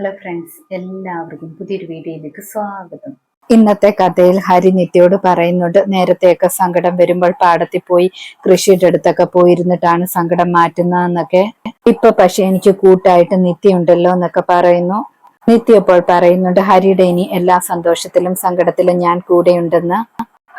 Hello friends എല്ലാവർക്കും പുതിയൊരു വീഡിയോയിലേക്ക് സ്വാഗതം. ഇന്നത്തെ കഥയിൽ ഹരി നിത്യോട് പറയുന്നുണ്ട് നേരത്തെയൊക്കെ സങ്കടം വരുമ്പോൾ പാടത്തിൽ പോയി കൃഷിയുടെ അടുത്തൊക്കെ പോയിരുന്നിട്ടാണ് സങ്കടം മാറ്റുന്നതെന്നൊക്കെ. ഇപ്പൊ പക്ഷെ എനിക്ക് കൂട്ടായിട്ട് നിത്യ ഉണ്ടല്ലോ എന്നൊക്കെ പറയുന്നു. നിത്യ ഇപ്പോൾ പറയുന്നുണ്ട് ഹരിയുടെ ഇനി എല്ലാ സന്തോഷത്തിലും സങ്കടത്തിലും ഞാൻ കൂടെയുണ്ടെന്ന്.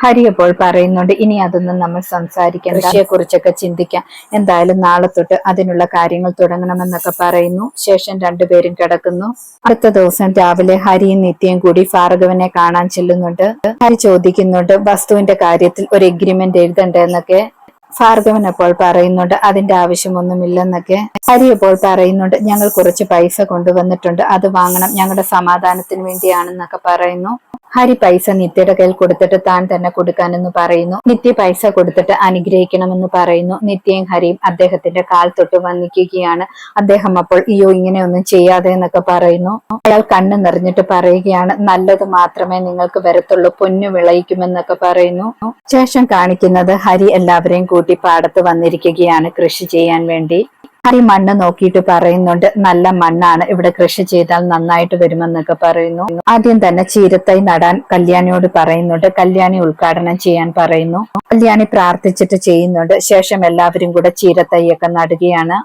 ഹരി അപ്പോൾ പറയുന്നുണ്ട് ഇനി അതൊന്നും നമ്മൾ സംസാരിക്കാൻ കൃഷിയെ കുറിച്ചൊക്കെ ചിന്തിക്കാം. എന്തായാലും നാളെ തൊട്ട് അതിനുള്ള കാര്യങ്ങൾ തുടങ്ങണമെന്നൊക്കെ പറയുന്നു. ശേഷം രണ്ടുപേരും കിടക്കുന്നു. അടുത്ത ദിവസം രാവിലെ ഹരിയും നിത്യയും കൂടി ഭാർഗവനെ കാണാൻ ചെല്ലുന്നുണ്ട്. ഹരി ചോദിക്കുന്നുണ്ട് വസ്തുവിന്റെ കാര്യത്തിൽ ഒരു എഗ്രിമെന്റ് എഴുതണ്ടേ? എന്നൊക്കെ. ഭാർഗവൻ അപ്പോൾ പറയുന്നുണ്ട് അതിന്റെ ആവശ്യമൊന്നുമില്ലെന്നൊക്കെ. ഹരി അപ്പോൾ പറയുന്നുണ്ട് ഞങ്ങൾ കുറച്ച് പൈസ കൊണ്ടുവന്നിട്ടുണ്ട്. അത് വാങ്ങണം. ഞങ്ങളുടെ സമാധാനത്തിന് വേണ്ടിയാണെന്നൊക്കെ പറയുന്നു. ഹരി പൈസ നിത്യയുടെ കയ്യിൽ കൊടുത്തിട്ട് താൻ തന്നെ കൊടുക്കാനെന്ന് പറയുന്നു. നിത്യ പൈസ കൊടുത്തിട്ട് അനുഗ്രഹിക്കണമെന്ന് പറയുന്നു. നിത്യയും ഹരിയും അദ്ദേഹത്തിന്റെ കാൽ തൊട്ട് വന്നിക്കുകയാണ്. അദ്ദേഹം അപ്പോൾ അയ്യോ ഇങ്ങനെയൊന്നും ചെയ്യാതെ എന്നൊക്കെ പറയുന്നു. അയാൾ കണ്ണ് നിറഞ്ഞിട്ട് പറയുകയാണ് നല്ലത് മാത്രമേ നിങ്ങൾക്ക് വരത്തുള്ളൂ പൊന്നു വിളയിക്കുമെന്നൊക്കെ പറയുന്നു. ശേഷം കാണിക്കുന്നത് ഹരി എല്ലാവരെയും കൂട്ടി പാടത്ത് വന്നിരിക്കുകയാണ് കൃഷി ചെയ്യാൻ വേണ്ടി. ഹരി മണ്ണ് നോക്കിയിട്ട് പറയുന്നുണ്ട് നല്ല മണ്ണാണ് ഇവിടെ കൃഷി ചെയ്താൽ നന്നായിട്ട് വരുമെന്നൊക്കെ പറയുന്നു. ആദ്യം തന്നെ ചീരത്തൈ നടാൻ കല്യാണിയോട് പറയുന്നുണ്ട് കല്യാണി ഉദ്ഘാടനം ചെയ്യാൻ പറയുന്നു. കല്യാണി പ്രാർത്ഥിച്ചിട്ട് ചെയ്യുന്നുണ്ട് ശേഷം എല്ലാവരും കൂടെ ചീരത്തൈയൊക്കെ നടുകയാണ്.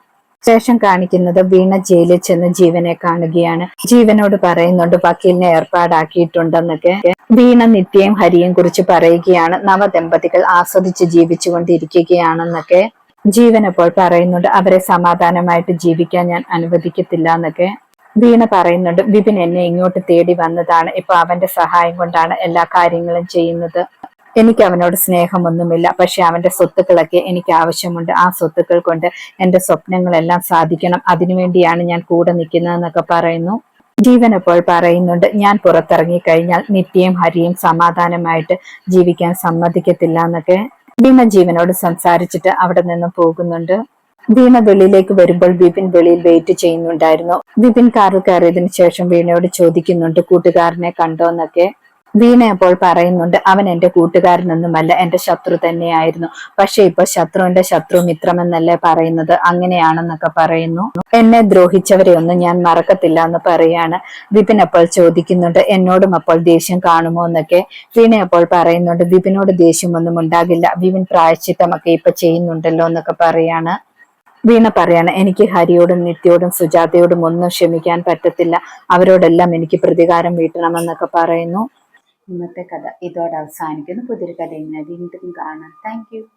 ശേഷം കാണിക്കുന്നത് വീണ ജയിലിൽ ചെന്ന് ജീവനെ കാണുകയാണ്. ജീവനോട് പറയുന്നുണ്ട് വക്കീലിനെ ഏർപ്പാടാക്കിയിട്ടുണ്ടെന്നൊക്കെ. വീണ നിത്യയും ഹരിയും കുറിച്ച് പറയുകയാണ് നവദമ്പതികൾ ആസ്വദിച്ച് ജീവിച്ചുകൊണ്ടിരിക്കുകയാണെന്നൊക്കെ. ജീവൻ അപ്പോൾ പറയുന്നുണ്ട് അവരെ സമാധാനമായിട്ട് ജീവിക്കാൻ ഞാൻ അനുവദിക്കത്തില്ല എന്നൊക്കെ വീണ പറയുന്നുണ്ട്. വിപിൻ എന്നെ ഇങ്ങോട്ട് തേടി വന്നതാണ്. ഇപ്പൊ അവന്റെ സഹായം കൊണ്ടാണ് എല്ലാ കാര്യങ്ങളും ചെയ്യുന്നത്. എനിക്ക് അവനോട് സ്നേഹമൊന്നുമില്ല. പക്ഷെ അവന്റെ സ്വത്തുക്കളൊക്കെ എനിക്ക് ആവശ്യമുണ്ട്. ആ സ്വത്തുക്കൾ കൊണ്ട് എന്റെ സ്വപ്നങ്ങളെല്ലാം സാധിക്കണം. അതിനുവേണ്ടിയാണ് ഞാൻ കൂടെ നിൽക്കുന്നതെന്നൊക്കെ പറയുന്നു. ജീവൻ അപ്പോൾ പറയുന്നുണ്ട് ഞാൻ പുറത്തിറങ്ങി കഴിഞ്ഞാൽ നിത്യയും ഹരിയും സമാധാനമായിട്ട് ജീവിക്കാൻ സമ്മതിക്കത്തില്ല എന്നൊക്കെ ഭീമ ജീവനോട് സംസാരിച്ചിട്ട് അവിടെ നിന്ന് പോകുന്നുണ്ട്. ഭീമ വെളിയിലേക്ക് വരുമ്പോൾ ബിപിൻ വെളിയിൽ വെയിറ്റ് ചെയ്യുന്നുണ്ടായിരുന്നു. ബിപിൻ കാറിൽ കയറിയതിനു ശേഷം വീണയോട് ചോദിക്കുന്നുണ്ട് കൂട്ടുകാരനെ കണ്ടോ എന്നൊക്കെ. വീണ അപ്പോൾ പറയുന്നുണ്ട് അവൻ എന്റെ കൂട്ടുകാരനൊന്നുമല്ല എന്റെ ശത്രു തന്നെയായിരുന്നു. പക്ഷെ ഇപ്പൊ ശത്രുവിന്റെ ശത്രു മിത്രമെന്നല്ലേ പറയുന്നത്? അങ്ങനെയാണെന്നൊക്കെ പറയുന്നു. എന്നെ ദ്രോഹിച്ചവരെ ഒന്നും ഞാൻ മറക്കത്തില്ല എന്ന് പറയാണ്. വിപിൻ അപ്പോൾ ചോദിക്കുന്നുണ്ട് എന്നോടും അപ്പോൾ ദേഷ്യം കാണുമോ എന്നൊക്കെ? വീണ അപ്പോൾ പറയുന്നുണ്ട് വിപിനോട് ദേഷ്യമൊന്നും ഉണ്ടാകില്ല. വിപിൻ പ്രായശ്ചിത്തമൊക്കെ ഇപ്പൊ ചെയ്യുന്നുണ്ടല്ലോ എന്നൊക്കെ പറയാണ്. വീണ പറയാണ് എനിക്ക് ഹരിയോടും നിത്യോടും സുജാതയോടും ഒന്നും ക്ഷമിക്കാൻ പറ്റത്തില്ല. അവരോടെല്ലാം എനിക്ക് പ്രതികാരം വീട്ടണമെന്നൊക്കെ പറയുന്നു. ഇന്നത്തെ കഥ ഇതോടെ അവസാനിക്കുന്നു. പുതിയൊരു കഥ ഇങ്ങനെ വീണ്ടും കാണാം. താങ്ക്